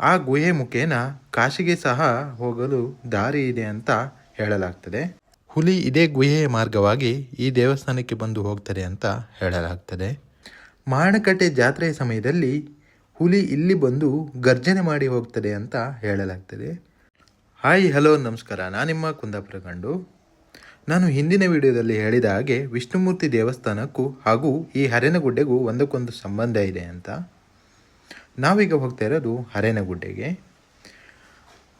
ಆ ಗುಹೆ ಮುಖೇನ ಕಾಶಿಗೆ ಸಹ ಹೋಗಲು ದಾರಿ ಇದೆ ಅಂತ ಹೇಳಲಾಗ್ತದೆ. ಹುಲಿ ಇದೇ ಗುಹೆಯ ಮಾರ್ಗವಾಗಿ ಈ ದೇವಸ್ಥಾನಕ್ಕೆ ಬಂದು ಹೋಗ್ತದೆ ಅಂತ ಹೇಳಲಾಗ್ತದೆ. ಮಾರಣಕಟ್ಟೆ ಜಾತ್ರೆಯ ಸಮಯದಲ್ಲಿ ಹುಲಿ ಇಲ್ಲಿ ಬಂದು ಗರ್ಜನೆ ಮಾಡಿ ಹೋಗ್ತದೆ ಅಂತ ಹೇಳಲಾಗ್ತದೆ. ಹಾಯ್, ಹಲೋ, ನಮಸ್ಕಾರ. ನಾನು ನಿಮ್ಮ ಕುಂದಾಪುರ ಗಂಡು. ನಾನು ಹಿಂದಿನ ವಿಡಿಯೋದಲ್ಲಿ ಹೇಳಿದ ಹಾಗೆ ವಿಷ್ಣುಮೂರ್ತಿ ದೇವಸ್ಥಾನಕ್ಕೂ ಹಾಗೂ ಈ ಹರೇನಗುಡ್ಡೆಗೂ ಒಂದಕ್ಕೊಂದು ಸಂಬಂಧ ಇದೆ ಅಂತ. ನಾವೀಗ ಹೋಗ್ತಾ ಇರೋದು ಹರೇನಗುಡ್ಡೆಗೆ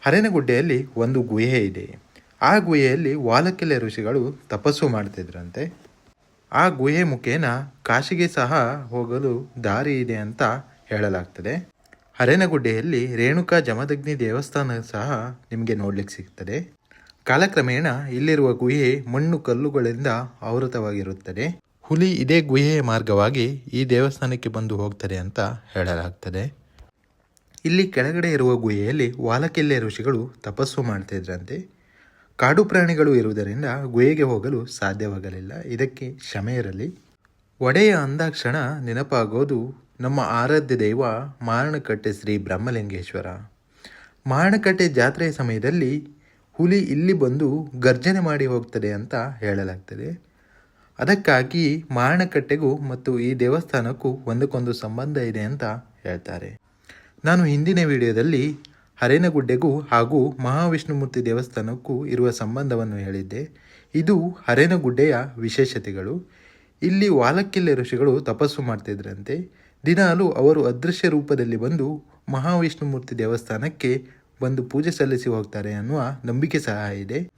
ಹರೇನಗುಡ್ಡೆಯಲ್ಲಿ ಒಂದು ಗುಹೆ ಇದೆ. ಆ ಗುಹೆಯಲ್ಲಿ ವಾಲಕೆಲೆ ಋಷಿಗಳು ತಪಸ್ಸು ಮಾಡ್ತಿದ್ರಂತೆ. ಆ ಗುಹೆ ಮುಖೇನ ಕಾಶಿಗೆ ಸಹ ಹೋಗಲು ದಾರಿ ಇದೆ ಅಂತ ಹೇಳಲಾಗ್ತದೆ. ಹರೇನಗುಡ್ಡೆಯಲ್ಲಿ ರೇಣುಕಾ ಜಮದಗ್ನಿ ದೇವಸ್ಥಾನ ಸಹ ನಿಮಗೆ ನೋಡ್ಲಿಕ್ಕೆ ಸಿಗ್ತದೆ. ಕಾಲಕ್ರಮೇಣ ಇಲ್ಲಿರುವ ಗುಹೆ ಮಣ್ಣು ಕಲ್ಲುಗಳಿಂದ ಆವೃತವಾಗಿರುತ್ತದೆ. ಹುಲಿ ಇದೇ ಗುಹೆಯ ಮಾರ್ಗವಾಗಿ ಈ ದೇವಸ್ಥಾನಕ್ಕೆ ಬಂದು ಹೋಗ್ತದೆ ಅಂತ ಹೇಳಲಾಗ್ತದೆ. ಇಲ್ಲಿ ಕೆಳಗಡೆ ಇರುವ ಗುಹೆಯಲ್ಲಿ ವಾಲಕೆಲ್ಲೆ ಋಷಿಗಳು ತಪಸ್ಸು ಮಾಡ್ತಿದ್ರಂತೆ ಕಾಡು ಪ್ರಾಣಿಗಳು ಇರುವುದರಿಂದ ಗುಹೆಗೆ ಹೋಗಲು ಸಾಧ್ಯವಾಗಲಿಲ್ಲ. ಇದಕ್ಕೆ ಕ್ಷಮೆ ಇರಲಿ. ಒಡೆಯ ಅಂದಾಕ್ಷಣ ನೆನಪಾಗೋದು ನಮ್ಮ ಆರಾಧ್ಯ ದೈವ ಮಾರಣಕಟ್ಟೆ ಶ್ರೀ ಬ್ರಹ್ಮಲಿಂಗೇಶ್ವರ. ಮಾರಣಕಟ್ಟೆ ಜಾತ್ರೆಯ ಸಮಯದಲ್ಲಿ ಹುಲಿ ಇಲ್ಲಿ ಬಂದು ಗರ್ಜನೆ ಮಾಡಿ ಹೋಗ್ತದೆ ಅಂತ ಹೇಳಲಾಗ್ತದೆ. ಅದಕ್ಕಾಗಿ ಮಾರಣಕಟ್ಟೆಗೂ ಮತ್ತು ಈ ದೇವಸ್ಥಾನಕ್ಕೂ ಒಂದಕ್ಕೊಂದು ಸಂಬಂಧ ಇದೆ ಅಂತ ಹೇಳ್ತಾರೆ. ನಾನು ಹಿಂದಿನ ವಿಡಿಯೋದಲ್ಲಿ ಹರೇನಗುಡ್ಡೆಗೂ ಹಾಗೂ ಮಹಾವಿಷ್ಣುಮೂರ್ತಿ ದೇವಸ್ಥಾನಕ್ಕೂ ಇರುವ ಸಂಬಂಧವನ್ನು ಹೇಳಿದ್ದೆ. ಇದು ಹರೇನಗುಡ್ಡೆಯ ವಿಶೇಷತೆಗಳು. ಇಲ್ಲಿ ವಾಲಕ್ಕಿಲ್ಲೆ ಋಷಿಗಳು ತಪಸ್ಸು ಮಾಡ್ತಿದ್ರಂತೆ. ದಿನಾಲು ಅವರು ಅದೃಶ್ಯ ರೂಪದಲ್ಲಿ ಬಂದು ಮಹಾವಿಷ್ಣುಮೂರ್ತಿ ದೇವಸ್ಥಾನಕ್ಕೆ ಬಂದು ಪೂಜೆ ಸಲ್ಲಿಸಿ ಹೋಗ್ತಾರೆ ಅನ್ನುವ ನಂಬಿಕೆ ಸಹ ಇದೆ.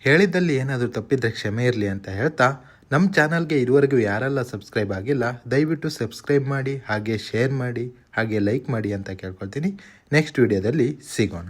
ಹೇಳಿದ್ದಲ್ಲಿ ಏನಾದರೂ ತಪ್ಪಿದ್ರೆ ಕ್ಷಮೆ ಇರಲಿ ಅಂತ ಹೇಳ್ತಾ ನಮ್ಮ ಚಾನಲ್ಗೆ ಇದುವರೆಗೂ ಯಾರೆಲ್ಲ ಸಬ್ಸ್ಕ್ರೈಬ್ ಆಗಿಲ್ಲ, ದಯವಿಟ್ಟು ಸಬ್ಸ್ಕ್ರೈಬ್ ಮಾಡಿ, ಹಾಗೆ ಶೇರ್ ಮಾಡಿ, ಹಾಗೆ ಲೈಕ್ ಮಾಡಿ ಅಂತ ಕೇಳ್ಕೊಳ್ತೀನಿ. ನೆಕ್ಸ್ಟ್ ವಿಡಿಯೋದಲ್ಲಿ ಸಿಗೋಣ.